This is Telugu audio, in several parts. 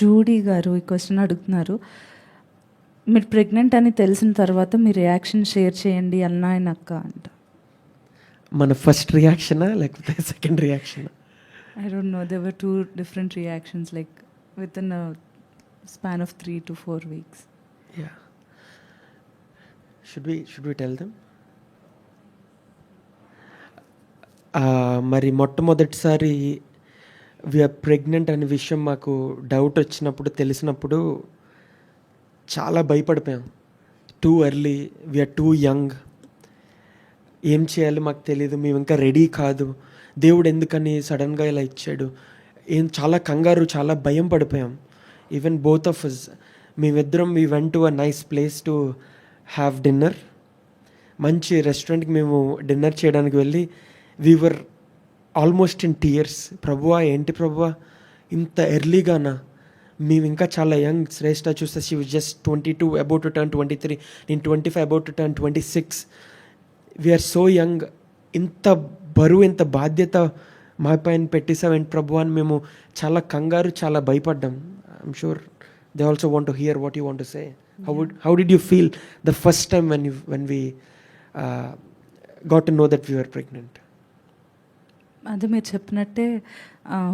జూడీ గారు ఈ క్వశ్చన్ అడుగుతున్నారు. మీరు ప్రెగ్నెంట్ అని తెలిసిన తర్వాత మీ రియాక్షన్ షేర్ చేయండి అన్న ఆయన అక్క అంట. మన ఫస్ట్ రియాక్షనా లేకపోతే second రియాక్షనా? I don't know there are two different reactions like with in span of three to four weeks yeah should we should we tell them మరి మొట్టమొదటిసారి విఆర్ ప్రెగ్నెంట్ అనే విషయం మాకు డౌట్ వచ్చినప్పుడు తెలిసినప్పుడు చాలా భయపడిపోయాం. Too early we are too young ఏం చేయాలి మాకు తెలియదు మేము ఇంకా రెడీ కాదు. దేవుడు ఎందుకని సడన్గా ఇలా ఇచ్చాడు? ఏం చాలా కంగారు చాలా భయం పడిపోయాం. ఈవెన్ బోత్ ఆఫ్ అస్ మేమిద్దరం we went to a nice place to have dinner మంచి రెస్టారెంట్కి మేము డిన్నర్ చేయడానికి వెళ్ళి వీవర్ ఆల్మోస్ట్ ఇన్ టీయర్స్ ప్రభువా ఏంటి ప్రభువా? ఇంత ఎర్లీగానా మేము ఇంకా చాలా యంగ్. శ్రేష్ఠ చూస్తే she was just twenty two about to turn twenty three నేను twenty five about to turn twenty six we are so young ఇంత బరువు ఇంత బాధ్యత మా పైన పెట్టేసామేంటి ప్రభు అని మేము చాలా కంగారు చాలా భయపడ్డాం. I'm sure they also want to hear what you want to say how would how did you feel the first time when you when we got to know that we are pregnant అదే మీరు చెప్పినట్టే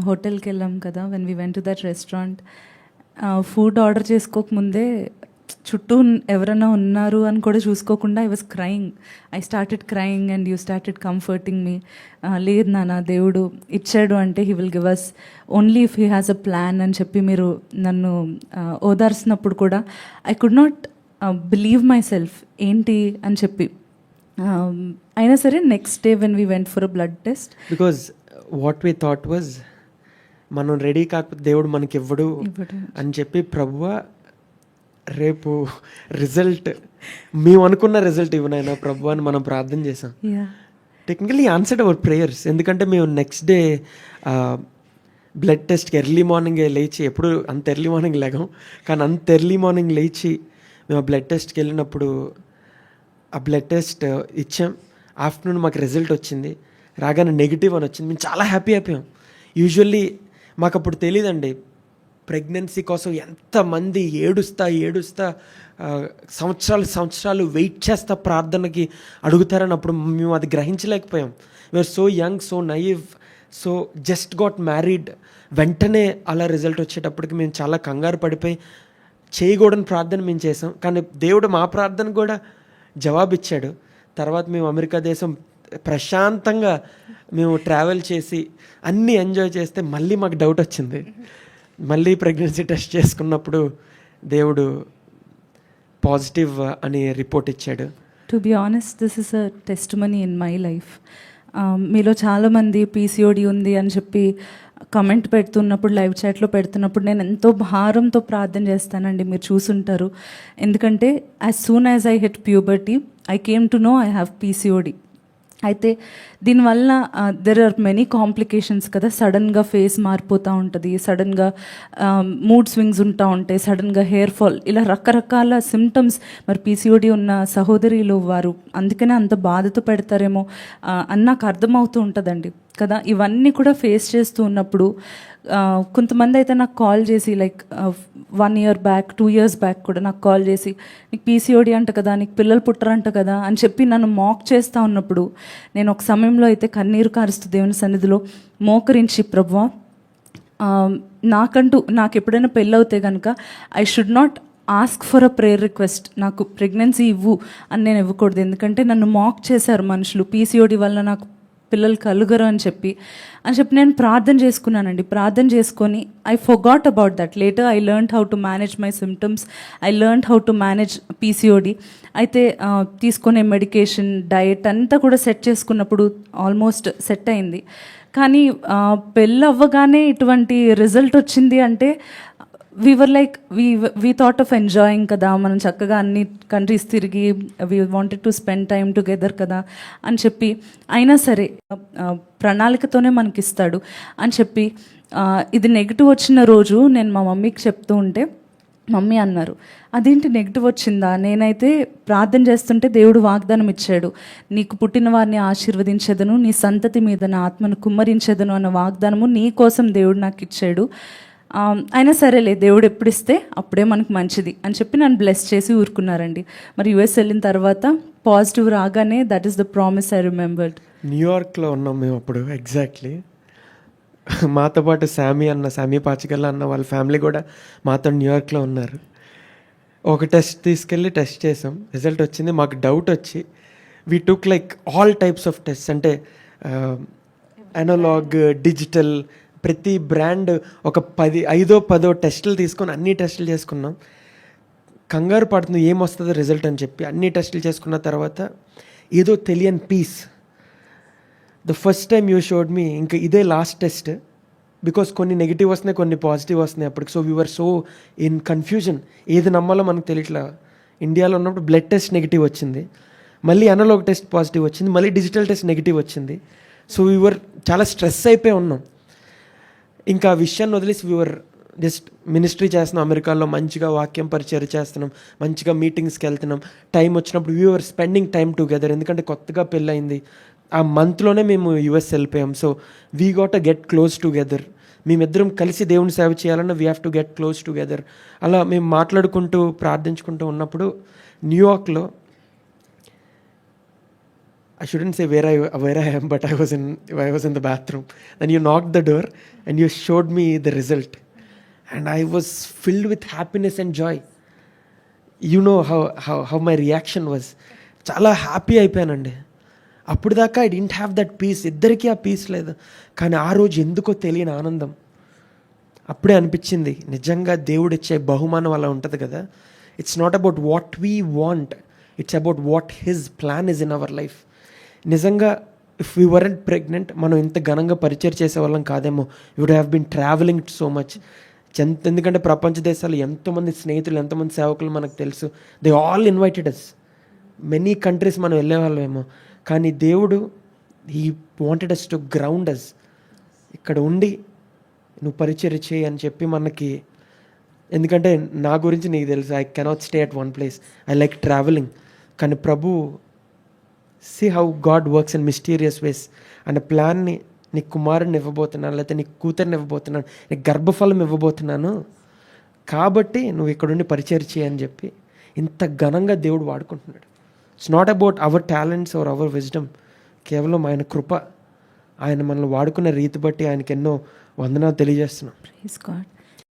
హోటల్కి వెళ్ళాం కదా when we went to that restaurant food order చేసుకోకముందే చుట్టూ ఎవరైనా ఉన్నారు అని కూడా చూసుకోకుండా I was crying I started crying and you started comforting me లేదు నాన్న దేవుడు ఇచ్చాడు అంటే he will give us only if he has a plan అని చెప్పి మీరు నన్ను ఓదార్చినప్పుడు కూడా I could not believe myself ఏంటి అని చెప్పి అయినా సరే next day when we went for a blood test because what we thought was మనం రెడీ కాకపోతే దేవుడు మనకి ఇవ్వడు. అని చెప్పి ప్రభువ రేపు రిజల్ట్ మేము అనుకున్న రిజల్ట్ ఇవ్వనైనా ప్రభు అని మనం ప్రార్థన చేసాం టెక్నికలీ ఆన్సర్డ్ అవర్ ప్రేయర్స్ ఎందుకంటే మేము నెక్స్ట్ డే బ్లడ్ టెస్ట్కి ఎర్లీ మార్నింగ్ లేచి ఎప్పుడు అంత ఎర్లీ మార్నింగ్ లేగం. కానీ అంత ఎర్లీ మార్నింగ్ లేచి మేము ఆ బ్లడ్ టెస్ట్కి వెళ్ళినప్పుడు ఆ బ్లడ్ టెస్ట్ ఇచ్చాం. ఆఫ్టర్నూన్ మాకు రిజల్ట్ వచ్చింది. రాగానే నెగిటివ్ అని వచ్చింది. మేము చాలా హ్యాపీ అయిపోయాం. యూజువల్లీ మాకు అప్పుడు తెలియదండి ప్రెగ్నెన్సీ కోసం ఎంతమంది ఏడుస్తా ఏడుస్తా సంవత్సరాలు సంవత్సరాలు వెయిట్ చేస్తా ప్రార్థనకి అడుగుతారని అప్పుడు మేము అది గ్రహించలేకపోయాం. We are so young so naive so just got married వెంటనే అలా రిజల్ట్ వచ్చేటప్పటికి మేము చాలా కంగారు పడిపోయి చేయకూడని ప్రార్థన మేము చేసాం. కానీ దేవుడు మా ప్రార్థన కూడా జవాబిచ్చాడు. తర్వాత మేము అమెరికా దేశం ప్రశాంతంగా మేము ట్రావెల్ చేసి అన్నీ ఎంజాయ్ చేస్తే మళ్ళీ మాకు డౌట్ వచ్చింది. మళ్ళీ ప్రెగ్నెన్సీ టెస్ట్ చేసుకున్నప్పుడు దేవుడు పాజిటివ్ అని రిపోర్ట్ ఇచ్చాడు. To be honest this is a testimony in my life మీలో చాలామంది పీసీఓడి ఉంది అని చెప్పి కమెంట్ పెడుతున్నప్పుడు లైవ్ చాట్లో పెడుతున్నప్పుడు నేను ఎంతో భారంతో ప్రార్థన చేస్తానండి. మీరు చూసుంటారు. ఎందుకంటే as soon as I hit puberty I came to know I have PCOD అయితే దీనివల్ల దెర్ ఆర్ మెనీ కాంప్లికేషన్స్ కదా. సడన్గా ఫేస్ మారిపోతూ ఉంటుంది సడన్గా మూడ్ స్వింగ్స్ ఉంటా ఉంటాయి సడన్గా హెయిర్ ఫాల్ ఇలా రకరకాల సిమ్టమ్స్ మరి పీసీఓడి ఉన్న సహోదరులు వారు అందుకనే అంత బాధతో పెడతారేమో అని నాకు అర్థమవుతూ ఉంటుందండి కదా. ఇవన్నీ కూడా ఫేస్ చేస్తూ ఉన్నప్పుడు కొంతమంది అయితే నాకు కాల్ చేసి like one year back two years back కూడా నాకు కాల్ చేసి నీకు పీసీఓడి అంట కదా నీకు పిల్లలు పుట్టరంట కదా అని చెప్పి నన్ను మాక్ చేస్తూ ఉన్నప్పుడు నేను ఒక సమయంలో అయితే కన్నీరు కారుస్తూ దేవుని సన్నిధిలో మోకరించి ప్రభువ నాకంటూ నాకు ఎప్పుడైనా పెళ్ళవుతే కనుక I should not ask for a prayer request నాకు ప్రెగ్నెన్సీ ఇవ్వు అని నేను ఇవ్వకూడదు. ఎందుకంటే నన్ను మాక్ చేశారు మనుషులు. పీసీఓడి వల్ల నాకు పిల్లలు కలుగరు అని చెప్పి అని చెప్పి నేను ప్రార్థన చేసుకున్నానండి. ప్రార్థన చేసుకొని I forgot about that later I learn how to manage my symptoms I learn how to manage PCOD అయితే తీసుకునే మెడికేషన్ డయట్ అంతా కూడా సెట్ చేసుకున్నప్పుడు ఆల్మోస్ట్ సెట్ అయింది. కానీ పెళ్ళి అవ్వగానే ఇటువంటి రిజల్ట్ వచ్చింది అంటే we were like we we thought of enjoying కదా మనం చక్కగా అన్ని కంట్రీస్ తిరిగి we wanted to spend time together కదా అని చెప్పి అయినా సరే ప్రణాళికతోనే మనకి ఇస్తాడు అని చెప్పి ఇది నెగిటివ్ వచ్చిన రోజు నేను మా మమ్మీకి చెప్తూ ఉంటే మమ్మీ అన్నారు అదేంటి నెగిటివ్ వచ్చిందా? నేనైతే ప్రార్థన చేస్తుంటే దేవుడు వాగ్దానం ఇచ్చాడు. నీకు పుట్టిన వారిని ఆశీర్వదించదను నీ సంతతి మీద నా ఆత్మను కుమ్మరించదను అన్న వాగ్దానము నీ కోసం దేవుడు నాకు ఇచ్చాడు అయినా సరేలే దేవుడు ఎప్పుడు ఇస్తే అప్పుడే మనకు మంచిది అని చెప్పి నన్ను బ్లెస్ చేసి ఊరుకున్నారండి. మరి యుఎస్ వెళ్ళిన తర్వాత పాజిటివ్ రాగానే that is the promise I remembered న్యూయార్క్లో ఉన్నాం మేము అప్పుడు ఎగ్జాక్ట్లీ మాతో పాటు శామీ అన్న శామీ పాచికల్లా అన్న వాళ్ళ ఫ్యామిలీ కూడా మాతో న్యూయార్క్లో ఉన్నారు. ఒక టెస్ట్ తీసుకెళ్ళి టెస్ట్ చేసాం. రిజల్ట్ వచ్చింది మాకు డౌట్ వచ్చి we took like all types of test అంటే అనలాగ్ డిజిటల్ ప్రతి బ్రాండ్ ఒక పది ఐదో పదో టెస్టులు తీసుకొని అన్ని టెస్టులు చేసుకున్నాం. కంగారు పడుతుంది ఏమొస్తుందో రిజల్ట్ అని చెప్పి. అన్ని టెస్టులు చేసుకున్న తర్వాత ఏదో తెలియని peace. The first time you showed me ఇంకా ఇదే లాస్ట్ టెస్ట్ బికాస్ కొన్ని నెగిటివ్ వస్తున్నాయి కొన్ని పాజిటివ్ వస్తున్నాయి అప్పటికి. So we are so in confusion ఏది నమ్మాలో మనకు తెలియట్లా. ఇండియాలో ఉన్నప్పుడు బ్లడ్ టెస్ట్ నెగిటివ్ వచ్చింది. మళ్ళీ అనలోగ్ టెస్ట్ పాజిటివ్ వచ్చింది. మళ్ళీ డిజిటల్ టెస్ట్ నెగిటివ్ వచ్చింది. సో వీఆర్ చాలా స్ట్రెస్ అయిపోయి ఉన్నాం. ఇంకా ఆ విషయాన్ని వదిలేసి వ్యూవర్ జస్ట్ మినిస్ట్రీ చేస్తున్నాం అమెరికాలో మంచిగా వాక్యం పరిచయం చేస్తున్నాం మంచిగా మీటింగ్స్కి వెళ్తున్నాం. టైం వచ్చినప్పుడు వ్యూవర్ స్పెండింగ్ టైం టుగెదర్ ఎందుకంటే కొత్తగా పెళ్ళయింది. ఆ మంత్లోనే మేము యుఎస్ వెళ్ళిపోయాం. So we got a get close together మేమిద్దరం కలిసి దేవుని సేవ చేయాలన్నా we have to get close together అలా మేము మాట్లాడుకుంటూ ప్రార్థించుకుంటూ ఉన్నప్పుడు న్యూయార్క్లో I shouldn't say where I where I am but I was in I was in the bathroom and you knock the door and you showed me the result and I was filled with happiness and joy you know how how how my reaction was చాలా హ్యాపీ అయిపోయానండి. అప్పుడు దాకా I didn't have that peace ఇద్దరికీ ఆ పీస్ లేదు. కానీ ఆ రోజు ఎందుకో తెలియని ఆనందం. అప్పుడే అనిపించింది నిజంగా దేవుడు ఇచ్చే బహుమానం అలా ఉంటుంది కదా. It's not about what we want it's about what his plan is in our life నిజంగా ఇఫ్ వీ వరెంట్ ప్రెగ్నెంట్ మనం ఇంత ఘనంగా పరిచయం చేసేవాళ్ళం కాదేమో. Would have been travelling so much ఎంత ఎందుకంటే ప్రపంచ దేశాలు ఎంతోమంది స్నేహితులు ఎంతోమంది సేవకులు మనకు తెలుసు. They all invited us many countries మనం వెళ్ళేవాళ్ళమేమో. కానీ దేవుడు he wanted us to ground us ఇక్కడ ఉండి నువ్వు పరిచయం చేయి అని చెప్పి మనకి ఎందుకంటే నా గురించి నీకు తెలుసు I cannot stay at one place I like travelling కానీ ప్రభు see how God works in mysterious ways అనే ప్లాన్ని నీ కుమారుని ఇవ్వబోతున్నాను లేకపోతే నీ కూతురిని ఇవ్వబోతున్నాను నీ గర్భఫలం ఇవ్వబోతున్నాను. కాబట్టి నువ్వు ఇక్కడుండి పరిచయం చేయని చెప్పి ఇంత ఘనంగా దేవుడు వాడుకుంటున్నాడు. It's not about our talents or our wisdom కేవలం ఆయన కృప. ఆయన మనల్ని వాడుకున్న రీతి బట్టి ఆయనకి ఎన్నో వందనాలు తెలియజేస్తున్నాం. ప్లీజ్